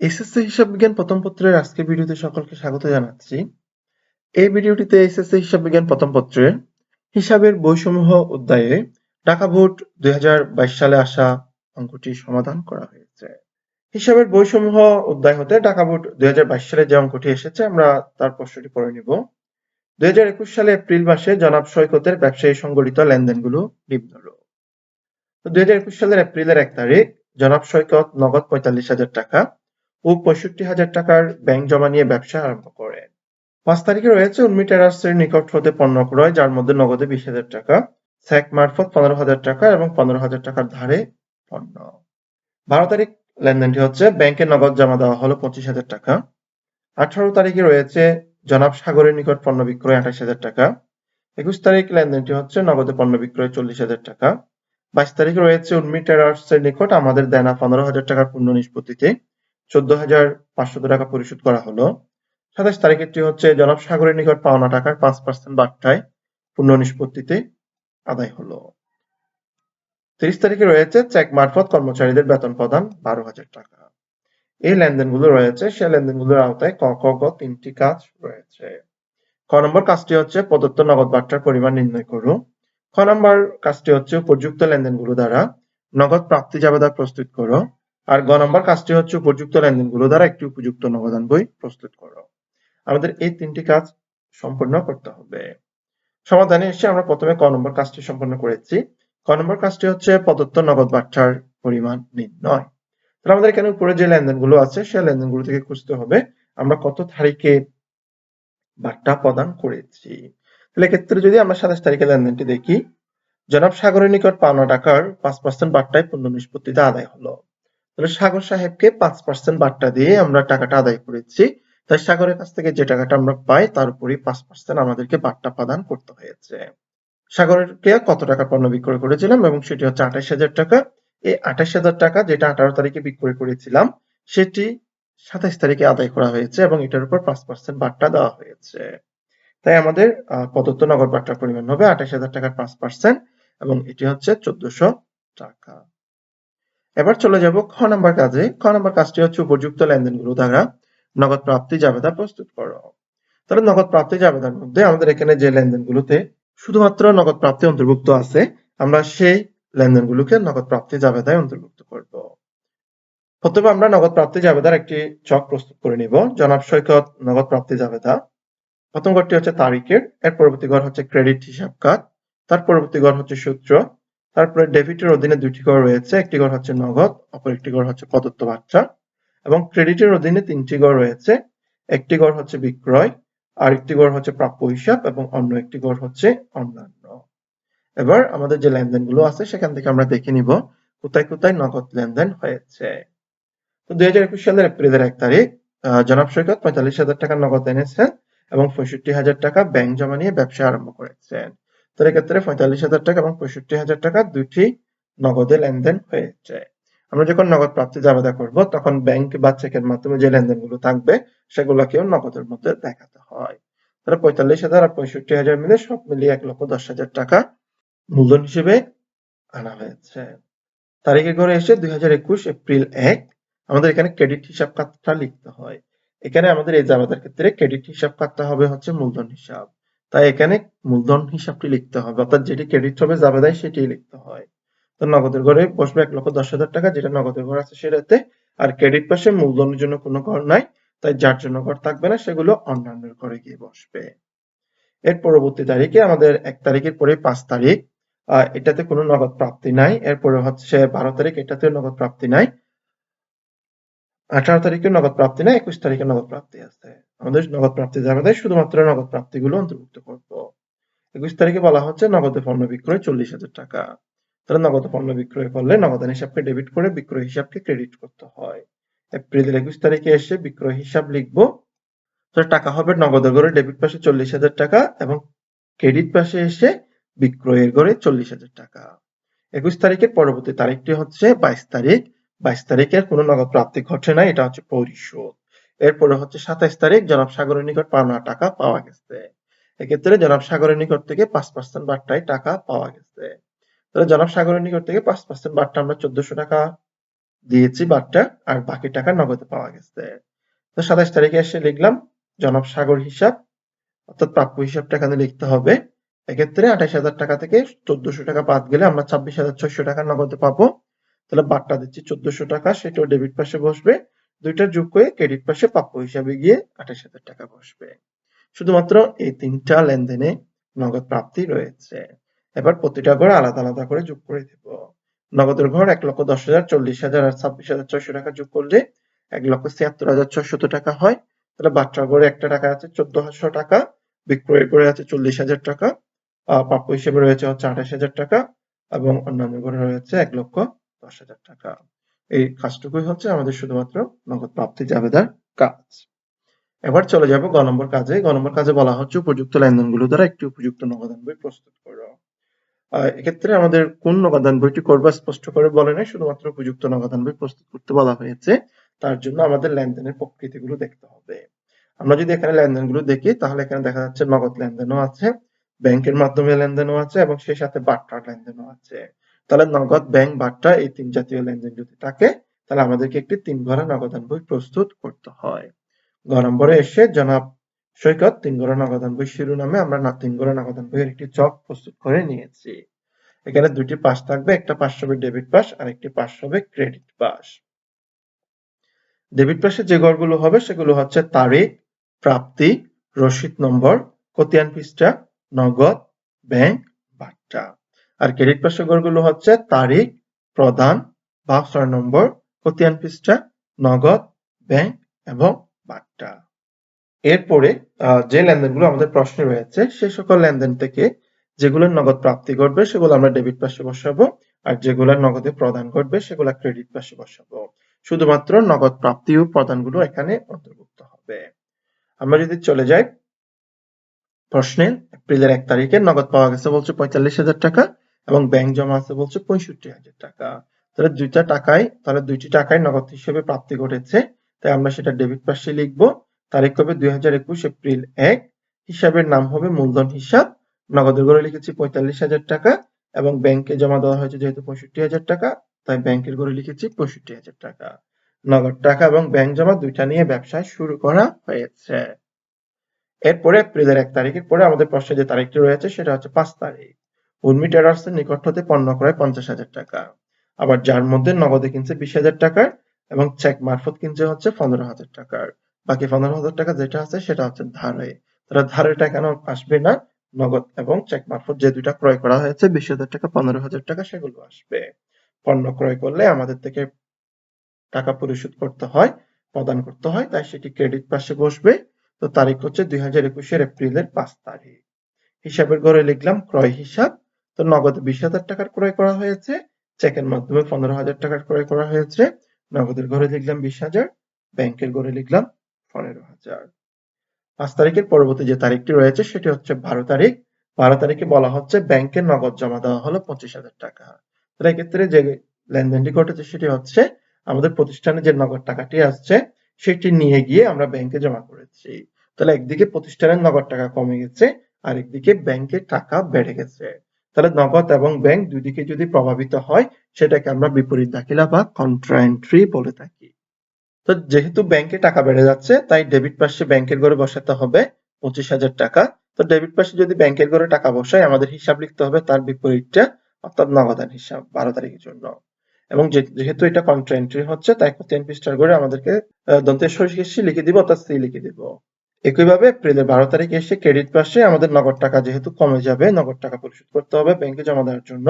SSC হিসাব বিজ্ঞান প্রথম পত্রের আজকের ভিডিওতে সকলকে স্বাগত জানাচ্ছি। এই ভিডিওটিতে এসএসসি হিসাব বিজ্ঞান প্রথম পত্রের হিসাবের বইসমূহ অধ্যায়ে ঢাকা ভোট দুই হাজার বাইশ সালে আসা অঙ্কটি সমাধান করা হয়েছে। হিসাবের বইসমূহ অধ্যায় হতে ঢাকা বোর্ড দুই সালে যে অঙ্কটি এসেছে, আমরা তার প্রশ্নটি পড়ে নিব। দুই হাজার একুশ সালে এপ্রিল মাসে জনাব সৈকতের ব্যবসায়ী সংগঠিত লেনদেনগুলো নিম্নরূপ। দুই সালের এপ্রিলের এক তারিখ, জনাব সৈকত নগদ পঁয়তাল্লিশ হাজার টাকা ও পঁয়ষট্টি হাজার টাকার ব্যাংক জমা নিয়ে ব্যবসা আরম্ভ করে। পাঁচ তারিখে রয়েছে উর্মি টেরাসের নিকট হতে পণ্য ক্রয়, যার মধ্যে নগদে বিশ হাজার টাকা, স্যাক মারফত পনেরো হাজার টাকা এবং পনেরো হাজার টাকার ধারে পণ্য। বারো তারিখ লেনদেনটি হচ্ছে, ব্যাংকে নগদ জমা দেওয়া হলো পঁচিশ হাজার টাকা। আঠারো তারিখে রয়েছে জনাব সাগরের নিকট পণ্য বিক্রয় আঠাশ হাজার টাকা। একুশ তারিখ লেনদেনটি হচ্ছে, নগদে পণ্য বিক্রয় চল্লিশ হাজার টাকা। বাইশ তারিখে রয়েছে উর্মি টেরাসের নিকট আমাদের দেনা পনেরো হাজার টাকার পূর্ণ নিষ্পত্তিতে। চোদ্দ হাজার পাঁচশত টাকা পরিশোধ করা হলো। সাতাশ তারিখেরটি হচ্ছে জনাব সাগরের নিকট পাওনা টাকার পাঁচ পার্সেন্ট বার্তায় পূর্ণ নিষ্পত্তিতে আদায় হলো। তিরিশ তারিখে রয়েছে চেক মারফত কর্মচারীদের বেতন প্রদান বারো হাজার টাকা। এই লেনদেনগুলো রয়েছে, সে লেনদেনগুলোর আওতায় ক ক, গ তিনটি কাজ রয়েছে। ক নম্বর কাজটি হচ্ছে প্রদত্ত নগদ বার্তার পরিমাণ নির্ণয় করো। খ নম্বর কাজটি হচ্ছে উপযুক্ত লেনদেনগুলো দ্বারা নগদ প্রাপ্তি জাবেদা প্রস্তুত করো। আর গ নম্বর কাজটি হচ্ছে উপযুক্ত লেনদেনগুলো দ্বারা একটি উপযুক্ত নগদান বই প্রস্তুত করো। আমাদের এই তিনটি কাজ সম্পূর্ণ করতে হবে। সমাধানে এসে আমরা প্রথমে ক নম্বর কাজটি সম্পন্ন করেছি। ক নম্বর কাজটি হচ্ছে প্রদত্ত নগদ বার্তার পরিমাণ নির্ণয়। তাহলে আমাদের এখানে উপরে যে লেনদেনগুলো আছে, সেই লেনদেনগুলো থেকে খুঁজতে হবে আমরা কত তারিখে বার্তা প্রদান করেছি। তাহলে এক্ষেত্রে যদি আমরা সাতাশ তারিখে লেনদেনটি দেখি, জনাব সাগরের নিকট পাওনা টাকার পাঁচ পার্সেন্ট বার্তায় পূর্ণ নিষ্পত্তিতে আদায় হলো। তাহলে সাগর সাহেবকে পাঁচ পার্সেন্ট বার্তা দিয়ে আমরা টাকাটা আদায় করেছি। তাই সাগরের কাছ থেকে যে টাকাটা আমরা পাই, তার উপরই পাঁচ পার্সেন্ট আমাদেরকে বার্তা প্রদান করতে হয়েছে। সাগরকে কত টাকা পণ্য বিক্রয় করেছিলাম এবং সেটি হচ্ছে আঠাশ হাজার টাকা। এই আঠাশ হাজার টাকা যেটা আঠারো তারিখে বিক্রয় করেছিলাম, সেটি সাতাইশ তারিখে আদায় করা হয়েছে এবং এটার উপর পাঁচ পার্সেন্ট বার্তা দেওয়া হয়েছে। তাই আমাদের প্রদত্ত নগদ বার্তার পরিমাণ হবে আঠাশ হাজার টাকার পাঁচ পার্সেন্ট এবং এটি হচ্ছে চোদ্দশো টাকা। এবার চলে যাব খ নাম্বার কাজে। খ নাম্বার কাজটি হচ্ছে উপযুক্ত লেনদেনগুলো দ্বারা নগদ প্রাপ্তি জাবেদা প্রস্তুত করো। তাহলে নগদ প্রাপ্তি জাবেদার মধ্যে আমাদের এখানে যে লেনদেনগুলোতে শুধুমাত্র নগদ প্রাপ্তি অন্তর্ভুক্ত আছে, আমরা সেই লেনদেনগুলোকে নগদ প্রাপ্তি জাবেদায় অন্তর্ভুক্ত করব। প্রথমে আমরা নগদ প্রাপ্তি জাবেদার একটি চক প্রস্তুত করে নিব। জনাব সৈকত, নগদ প্রাপ্তি জাবেদা। প্রথম ঘরটি হচ্ছে তারিখের, এর পরবর্তী ঘর হচ্ছে ক্রেডিট হিসাব কাজ তার পরবর্তী ঘর হচ্ছে সূত্র। তারপরে ডেবিটের অধীনে দুটি ঘর রয়েছে। একটি ঘর হচ্ছে নগদ, অপর একটি ঘর হচ্ছে প্রদত্ত বার্তা। এবং ক্রেডিটের অধীনে তিনটি ঘর রয়েছে। একটি ঘর হচ্ছে বিক্রয়, আরেকটি ঘর হচ্ছে প্রাপ্য হিসাব এবং অন্য একটি ঘর হচ্ছে অন্যান্য। এবার আমাদের যে লেনদেনগুলো আছে, সেখান থেকে আমরা দেখে নিব কোথায় কোথায় নগদ লেনদেন হয়েছে। তো দুই হাজার একুশ সালের এপ্রিলের এক তারিখ জনাব সৈকত পঁয়তাল্লিশ হাজার টাকা নগদ এনেছেন এবং পঁয়ষট্টি হাজার টাকা ব্যাংক জমা নিয়ে ব্যবসা আরম্ভ করেছেন। তো এক্ষেত্রে পঁয়তাল্লিশ হাজার টাকা এবং পঁয়ষট্টি হাজার টাকা দুটি নগদে লেনদেন হয়েছে। আমরা যখন নগদ প্রাপ্তি জাবেদা করব, তখন ব্যাংক বা চেকের মাধ্যমে যে লেনদেনগুলো থাকবে, সেগুলোকেও নগদের মধ্যে দেখাতে হয়। তাহলে পঁয়তাল্লিশ হাজার আর পঁয়ষট্টি হাজার মিলে সব মিলিয়ে এক লক্ষ দশ হাজার টাকা মূলধন হিসেবে আনা হয়েছে। তারিখে ঘরে এসে দুই হাজার একুশ এপ্রিল এক, আমাদের এখানে ক্রেডিট হিসাব খাতটা লিখতে হয়। এখানে আমাদের এই জাবেদার ক্ষেত্রে ক্রেডিট হিসাব খাতটা হবে হচ্ছে মূলধন হিসাব। তাই এখানে মূলধন হিসাবটি লিখতে হবে। অর্থাৎ যেটি ক্রেডিট হবে জাবেদায় সেটি লিখতে হয়। তো নগদের ঘরে বসবে এক লক্ষ দশ হাজার টাকা, যেটা নগদের ঘর আছে সেটাতে। আর ক্রেডিট পাশে মূলধনের জন্য কোনো ঘর নাই, তাই যার জন্য ঘর থাকবে না, সেগুলো অন্যান্য ঘরে গিয়ে বসবে। এর পরবর্তী তারিখে, আমাদের এক তারিখের পরে পাঁচ তারিখ এটাতে কোনো নগদ প্রাপ্তি নাই। এরপরে হচ্ছে বারো তারিখ এটাতে নগদ প্রাপ্তি নাই। আঠারো তারিখে নগদ প্রাপ্তি নাই একুশ তারিখে নগদ প্রাপ্তি আছে। আমাদের নগদ প্রাপ্তি জাবেদায় শুধুমাত্র নগদ প্রাপ্তিগুলো অন্তর্ভুক্ত করব। একুশ তারিখে বলা হচ্ছে নগদে পণ্য বিক্রয় চল্লিশ হাজার টাকা। তাহলে নগদ পণ্য বিক্রয় করলে নগদান হিসাবকে ডেবিট করে বিক্রয় হিসাবকে ক্রেডিট করতে হয়। এপ্রিলের একুশ তারিখে এসে বিক্রয় হিসাব লিখব। তাহলে টাকা হবে নগদের ঘরে ডেবিট পাশে চল্লিশ হাজার টাকা এবং ক্রেডিট পাশে এসে বিক্রয়ের ঘরে চল্লিশ হাজার টাকা। একুশ তারিখের পরবর্তী তারিখটি হচ্ছে বাইশ তারিখ। বাইশ তারিখের কোনো নগদ প্রাপ্তি ঘটে না এটা হচ্ছে পরিশোধ। এরপরে হচ্ছে সাতাইশ তারিখ, জনাব সাগরের নিকট পাওনা টাকা পাওয়া গেছে। এক্ষেত্রে জনাব সাগরের নিকট থেকে পাঁচ পার্সেন্ট বার্তায় টাকা পাওয়া গেছে। তাহলে জনাব সাগরের নিকট থেকে পাঁচ পার্সেন্ট বার্তা আমরা চোদ্দশো টাকা দিয়েছি বাট্টা, আর বাকি টাকা নগদে পাওয়া গেছে। তো সাতাইশ তারিখে এসে লিখলাম, জনাব সাগর হিসাব, অর্থাৎ প্রাপ্য হিসাবটা এখানে লিখতে হবে। এক্ষেত্রে আঠাশ হাজার টাকা থেকে চোদ্দশো টাকা বাদ গেলে আমরা ছাব্বিশ হাজার ছয়শো টাকা নগদে পাবো। তাহলে বাট্টা দিচ্ছি, চোদ্দশো টাকা, সেটাও ডেবিট পাশে বসবে। দুইটা যোগ করে ক্রেডিট পাশে প্রাপ্য হিসাবে গিয়ে আঠাশ হাজার টাকা বসবে। শুধুমাত্র এই তিনটা লেনদেনে নগদ প্রাপ্তি রয়েছে। এবার প্রতিটা ঘর আলাদা আলাদা করে যোগ করে দেব। নগদের ঘর এক লক্ষ দশ হাজার, চল্লিশ হাজার আর ছাব্বিশ হাজার ছয়শো টাকা যোগ করলে এক লক্ষ ছিয়াত্তর হাজার ছয়শত টাকা হয়। তাহলে বাচ্চার ঘরে একটা টাকা আছে চোদ্দশো টাকা বিক্রয়ের ঘরে আছে চল্লিশ হাজার টাকা প্রাপ্য হিসেবে রয়েছে হচ্ছে আঠাশ হাজার টাকা, এবং অন্যান্য ঘরে রয়েছে এক লক্ষ দশ হাজার টাকা। এই কাজটুকুই হচ্ছে আমাদের শুধুমাত্র নগদ প্রাপ্তি জাবেদার কাজ। এবার চলে যাব গ নম্বর কাজে। গ নম্বর কাজে বলা হচ্ছে উপযুক্ত লেনদেনগুলো দ্বারা একটি উপযুক্ত নগদান বই প্রস্তুত করো। এক্ষেত্রে আমাদের কোন নগদান বইটি করবা স্পষ্ট করে বলে নাই, শুধুমাত্র উপযুক্ত নগদান বই প্রস্তুত করতে বলা হয়েছে। তার জন্য আমাদের লেনদেনের প্রকৃতিগুলো দেখতে হবে। আমরা যদি এখানে লেনদেনগুলো দেখি, তাহলে এখানে দেখা যাচ্ছে নগদ লেনদেনও আছে, ব্যাংকের মাধ্যমে লেনদেনও আছে, এবং সেই সাথে বাট্টার লেনদেনও আছে। তাহলে নগদ ব্যাংক বাট্টা এই তিন জাতীয় লেনদেন যদি থাকে, তাহলে আমাদেরকে একটি তিন ঘরা নগদান বই প্রস্তুত করতে হয়। গ নম্বরে এসে জনাব সৈকত, তিন ঘরা নগদান বই শিরোনামে আমরা তিন ঘরা নগদান বইয়ের একটি চক প্রস্তুত করে নিয়েছি। এখানে দুটি পাশ থাকবে, একটা পাশ হবে ডেবিট পাশ আর একটি পাশ হবে ক্রেডিট পাশ ডেবিট পাশে যে ঘরগুলো হবে, সেগুলো হচ্ছে তারিখ, প্রাপ্তি, রসিদ নম্বর, খতিয়ান পৃষ্ঠা, নগদ ব্যাংক বাট্টা। আর ক্রেডিট পাশে ঘরগুলো হচ্ছে তারিখ, প্রধান ছয় নম্বর খতিয়ান পৃষ্ঠা, নগদ ব্যাংক এবং বাট্টা। এরপরে যে লেনদেনগুলো আমাদের প্রশ্নে রয়েছে, সে সকল লেনদেন থেকে যেগুলোর নগদ প্রাপ্তি ঘটবে, সেগুলো আমরা ডেবিট পাশে বসাবো, আর যেগুলোর নগদে প্রদান ঘটবে, সেগুলো ক্রেডিট পাশে বসাবো। শুধুমাত্র নগদ প্রাপ্তি ও প্রদানগুলো এখানে অন্তর্ভুক্ত হবে। আমরা যদি চলে যাই, প্রশ্নে, এপ্রিলের এক তারিখে নগদ পাওয়া গেছে বলছে পঁয়তাল্লিশ হাজার টাকা এবং ব্যাংক জমা আছে বলছে পঁয়ষট্টি হাজার টাকা। তাহলে দুইটা টাকায়, তাহলে দুইটি টাকায় নগদ হিসেবে প্রাপ্তি ঘটেছে। তাই আমরা সেটা ডেবিট পাশে লিখব। তারিখ হবে দুই হাজার একুশ এপ্রিল এক। হিসাবের নাম হবে মূলধন হিসাব। নগদের ঘরে লিখেছি পঁয়তাল্লিশ হাজার টাকা এবং ব্যাংকে জমা দেওয়া হয়েছে যেহেতু পঁয়ষট্টি হাজার টাকা, তাই ব্যাংকের ঘরে লিখেছি পঁয়ষট্টি হাজার টাকা। নগদ টাকা এবং ব্যাংক জমা দুইটা নিয়ে ব্যবসা শুরু করা হয়েছে। এরপরে এপ্রিলের এক তারিখের পরে আমাদের প্রশ্নে যে তারিখটি রয়েছে, সেটা হচ্ছে পাঁচ তারিখ। উর্মি ট্রেডার্স এর নিকট হতে পণ্য ক্রয় পঞ্চাশ হাজার টাকা। আবার যার মধ্যে নগদে কিনছে বিশ হাজার টাকার এবং চেক মারফত কিনছে হচ্ছে পনেরো হাজার টাকার। বাকি পনেরো হাজার টাকা যেটা আছে সেটা হচ্ছে ধারে। তাহলে ধারের টাকা কেন আসবে না? নগদ এবং চেক মারফত যে দুইটা ক্রয় করা হয়েছে বিশ হাজার টাকা, পনেরো হাজার টাকা সেগুলো আসবে। পণ্য ক্রয় করলে আমাদের থেকে টাকা পরিশোধ করতে হয়, প্রদান করতে হয়, তাই সেটি ক্রেডিট পাশে বসবে। তো তারিখ হচ্ছে দুই হাজার একুশের এপ্রিলের পাঁচ তারিখ। হিসাবের ঘরে লিখলাম, ক্রয় হিসাব তো নগদে বিশ হাজার টাকার ক্রয় করা হয়েছে। চেকের মাধ্যমে পনেরো হাজার টাকার ক্রয় করা হয়েছে। নগদের ঘরে লিখলাম বিশ হাজার, ব্যাংকের ঘরে লিখলাম পনেরো হাজার। পাঁচ তারিখের পরবর্তী যে তারিখটি রয়েছে সেটি হচ্ছে বারো তারিখ। বারো তারিখে বলা হচ্ছে ব্যাংকে নগদ জমা দেওয়া হলো পঁচিশ হাজার টাকা। তাহলে এক্ষেত্রে যে লেনদেনটি ঘটেছে সেটি হচ্ছে আমাদের প্রতিষ্ঠানে যে নগদ টাকাটি আসছে সেটি নিয়ে গিয়ে আমরা ব্যাংকে জমা করেছি। তাহলে একদিকে প্রতিষ্ঠানের নগদ টাকা কমে গেছে আর একদিকে ব্যাংকের টাকা বেড়ে গেছে। তাহলে নগদ এবং ব্যাংক দুই দিকে যদি প্রভাবিত হয়, সেটাকে আমরা বিপরীত দাখিলা বা কন্ট্রা এন্ট্রি বলে থাকি। তো যেহেতু ব্যাংকে টাকা বেড়ে যাচ্ছে, তাই ডেবিট পাশে ব্যাংকের ঘরে বসাতে হবে পঁচিশ হাজার টাকা। তো ডেবিট পাশে যদি ব্যাংকের ঘরে টাকা বসায়, আমাদের হিসাব লিখতে হবে তার বিপরীতটা, অর্থাৎ নগদান হিসাব বারো তারিখের জন্য। এবং যেহেতু এটা কন্ট্রা এন্ট্রি হচ্ছে, তাই তিন পৃষ্ঠার করে আমাদেরকে সি লিখে দিব অর্থাৎ সি লিখে দিব। একইভাবে এপ্রিলের বারো তারিখে এসে ক্রেডিট পাশে আমাদের নগদ টাকা যেহেতু কমে যাবে, নগদ টাকা পরিশোধ করতে হবে ব্যাংকে জমা দেওয়ার জন্য।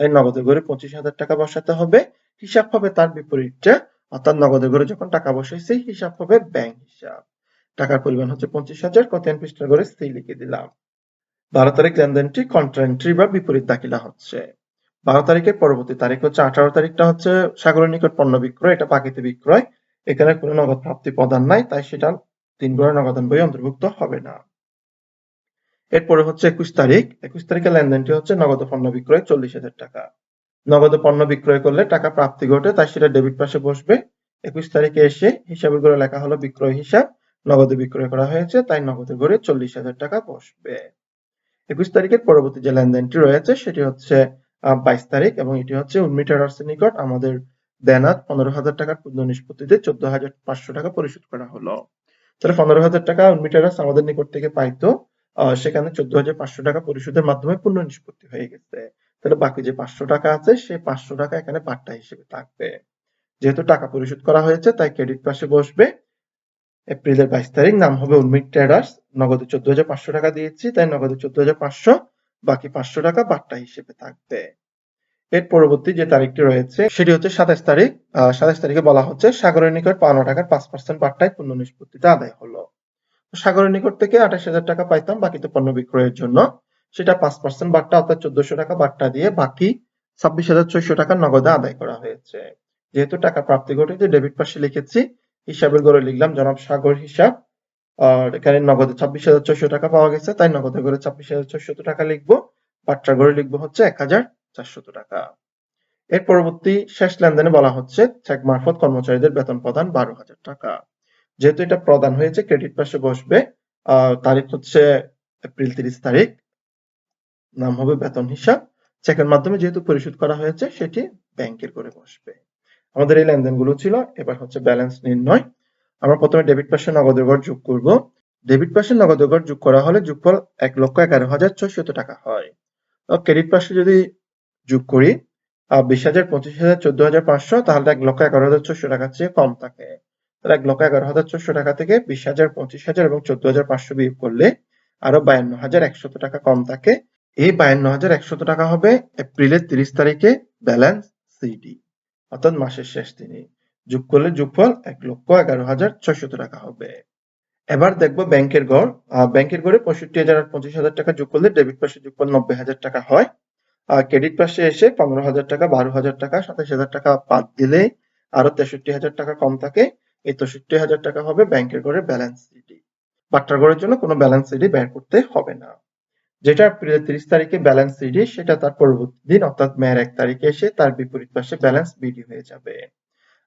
তাই নগদের ঘরে পঁচিশ হাজার টাকা বসাতে হবে। হিসাব হবে তার বিপরীতটা অর্থাৎ নগদের ঘরে যখন টাকা বসাইছি হিসাব হবে ব্যাংক হিসাব। টাকার পরিমাণ হচ্ছে পঁচিশ হাজার কতেন পৃষ্ঠার ঘরে সি লিখে দিলাম। বারো তারিখ লেনদেনটি কন্ট্রা এন্ট্রি বা বিপরীত দাখিলা হচ্ছে। বারো তারিখের পরবর্তী তারিখ হচ্ছে আঠারো, তারিখটা হচ্ছে সাগরের নিকট পণ্য বিক্রয়, এটা বাকিতে বিক্রয়। এখানে কোনো নগদ প্রাপ্তি প্রদান নাই, তাই সেটা তিন গড়ে নগদান বই অন্তর্ভুক্ত হবে না। এরপরে হচ্ছে একুশ তারিখ। একুশ তারিখের লেনদেনটি হচ্ছে নগদ পণ্য বিক্রয় চল্লিশ হাজার টাকা। নগদে পণ্য বিক্রয় করলে টাকা প্রাপ্তি ঘটে, তাই সেটা ডেবিট পাশে বসবে। একুশ তারিখে এসে হিসাবের ঘরে লেখা হলো বিক্রয় হিসাব। নগদে বিক্রয় করা হয়েছে, তাই নগদের ঘরে চল্লিশ হাজার টাকা বসবে। একুশ তারিখের পরবর্তী যে লেনদেনটি রয়েছে, সেটি হচ্ছে বাইশ তারিখ এবং এটি হচ্ছে উর্মি নিকট। আমাদের দেনা পনেরো হাজার টাকার পূর্ণ নিষ্পত্তিতে চোদ্দ হাজার পাঁচশো টাকা পরিশোধ করা হলো। তাহলে পনেরো হাজার টাকা উর্মিটারাস আমাদের নিকট থেকে পাইতো। সেখানে চোদ্দ হাজার পাঁচশো টাকা পরিশোধের মাধ্যমে পূর্ণ নিষ্পত্তি হয়ে গেছে। তাহলে বাকি যে পাঁচশো টাকা আছে, সেই পাঁচশো টাকা এখানে পাট্টা হিসেবে থাকবে। যেহেতু টাকা পরিশোধ করা হয়েছে, তাই ক্রেডিট পাশে বসবে। এপ্রিলের বাইশ তারিখ, নাম হবে উর্মিট ট্রেডার্স নগদে চোদ্দ হাজার পাঁচশো টাকা দিয়েছি, তাই নগদে চোদ্দ হাজার পাঁচশো, বাকি পাঁচশো টাকা বাট্টা হিসেবে থাকবে। এর পরবর্তী যে তারিখটি রয়েছে, সেটি হচ্ছে সাতাশ তারিখ। সাতাশ তারিখে বলা হচ্ছে সাগরের নিকট পাওনা টাকার পাঁচ পার্সেন্ট বাট্টায় পূর্ণ নিষ্পত্তিতে আদায় হলো। সাগরের নিকট থেকে আঠাশ হাজার টাকা পাইতাম বাকিতে পণ্য বিক্রয়ের জন্য। সেটা পাঁচ পার্সেন্ট বাট্টা অর্থাৎ চোদ্দশো টাকা বাট্টা দিয়ে বাকি ছাব্বিশ হাজার ছয়শো টাকা নগদে আদায় করা হয়েছে। যেহেতু টাকা প্রাপ্তি ঘটেছে ডেবিট পাশে লিখেছি, হিসাবের গড়ে লিখলাম, জনাব সাগর হিসাব। আর এখানে নগদে ছাব্বিশ হাজার ছয়শো টাকা পাওয়া গেছে, তাই নগদে করে ছাব্বিশ হাজার ছয়শত টাকা লিখব। বাট্টার ঘরে লিখব হচ্ছে এক হাজার চারশত টাকা। এর পরবর্তী শেষ লেনদেনে বলা হচ্ছে চেক মারফত কর্মচারীদের বেতন প্রদান বারো হাজার টাকা। যেহেতু এটা প্রদান হয়েছে, ক্রেডিট পাশে বসবে তারিখ হচ্ছে এপ্রিল তিরিশ তারিখ। নাম হবে বেতন হিসাব। চেকের মাধ্যমে যেহেতু পরিশোধ করা হয়েছে, সেটি ব্যাংকের করে বসবে। আমাদের এই লেনদেনগুলো ছিল, এবার হচ্ছে ব্যালেন্স নির্ণয়। আমরা প্রথমে ডেবিট পাশে নগদের ঘর যোগ করব। ডেবিট পাশে নগদের ঘর যোগ করা হলে যোগফল এক লক্ষ এগারো হাজার ছয়শত টাকা হয়। ক্রেডিট পাশে যদি যোগ করি বিশ হাজার পঁচিশ হাজার চোদ্দ হাজার পাঁচশো, তাহলে এক লক্ষ এগারো হাজার ছয়শো টাকার চেয়ে কম থাকে। তাহলে এক লক্ষ এগারো হাজার ছয়শো টাকা থেকে বিশ হাজার পঁচিশ হাজার এবং চোদ্দ হাজার পাঁচশো বিয়োগ করলে আরও বায়ান্ন হাজার একশত টাকা কম থাকে। এই বায়ান্ন হাজার একশত টাকা হবে এপ্রিলের তিরিশ তারিখে ব্যালেন্স সিডি, অর্থাৎ মাসের শেষ দিনে। যোগ করলে যোগফল এক লক্ষ এগারো হাজার ছয়শত টাকা হবে। এবার দেখব ব্যাংকের গড়। ব্যাংকের গড়ে পঁয়ষট্টি হাজার আর পঁচিশ হাজার টাকা যোগ করলে ডেবিট পাশে যোগফল নব্বই হাজার টাকা হয়। ক্রেডিট পাশে এসে পনেরো হাজার টাকা, বারো হাজার টাকা, সাতাশ হাজার টাকা বাদ দিলে আরও তেষট্টি হাজার টাকা কম থাকে। এই তেষট্টি হাজার টাকা হবে ব্যাংকের ঘরে ব্যালেন্স সিডি বাট্টার গড়ের জন্য কোনো ব্যালেন্স সিডি বের করতে হবে না। যেটা তিরিশ তারিখে ব্যালেন্স সিডি সেটা তার পরবর্তী দিন, অর্থাৎ মেয়ের এক তারিখে এসে তার বিপরীত পাশে ব্যালেন্স বিডি হয়ে যাবে।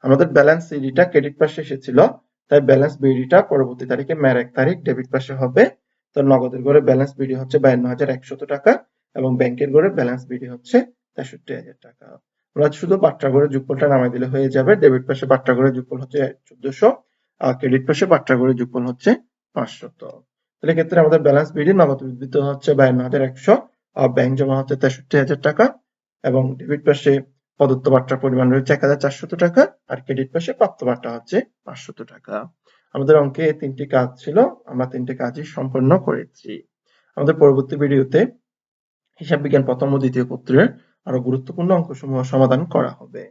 আমাদের ব্যালেন্স সিডিটা ক্রেডিট পাশে এসেছিল, তাই ব্যালেন্স বিডিটা পরবর্তী তারিখে মেয়ের এক তারিখ ডেবিট পাশে হবে। তো নগদের ঘরে ব্যালেন্স বিডি হচ্ছে বায়ান্ন হাজার একশত টাকা। এবং ব্যাংকের ঘরে ব্যালেন্স বিডি হচ্ছে তেষট্টি হাজার টাকা। আমরা শুধু বাট্টা ঘরে যুগফলটা নামাই দিলে হয়ে যাবে। ডেবিট পাশে বাট্টা ঘরে যুগফল হচ্ছে চোদ্দশো, আর ক্রেডিট পাশে পাট্টা ঘরে যুগফল হচ্ছে পাঁচশত। তাহলে ক্ষেত্রে আমাদের ব্যালেন্স বিডি নগদ উদ্বৃত্ত হচ্ছে বায়ান্ন হাজার একশো, আর ব্যাংক জমা হচ্ছে তেষট্টি হাজার টাকা, এবং ডেবিট পাশে প্রদত্ত বাট্টার পরিমাণ রয়েছে এক হাজার চারশত টাকা, আর ক্রেডিট পাশে প্রাপ্ত বার্তা হচ্ছে পাঁচশত টাকা। আমাদের অঙ্কে তিনটি কাজ ছিল, আমরা তিনটি কাজই সম্পন্ন করেছি। আমাদের পরবর্তী ভিডিওতে হিসাব বিজ্ঞান প্রথম ও দ্বিতীয় পত্রের আরও গুরুত্বপূর্ণ অঙ্কসমূহ সমাধান করা হবে।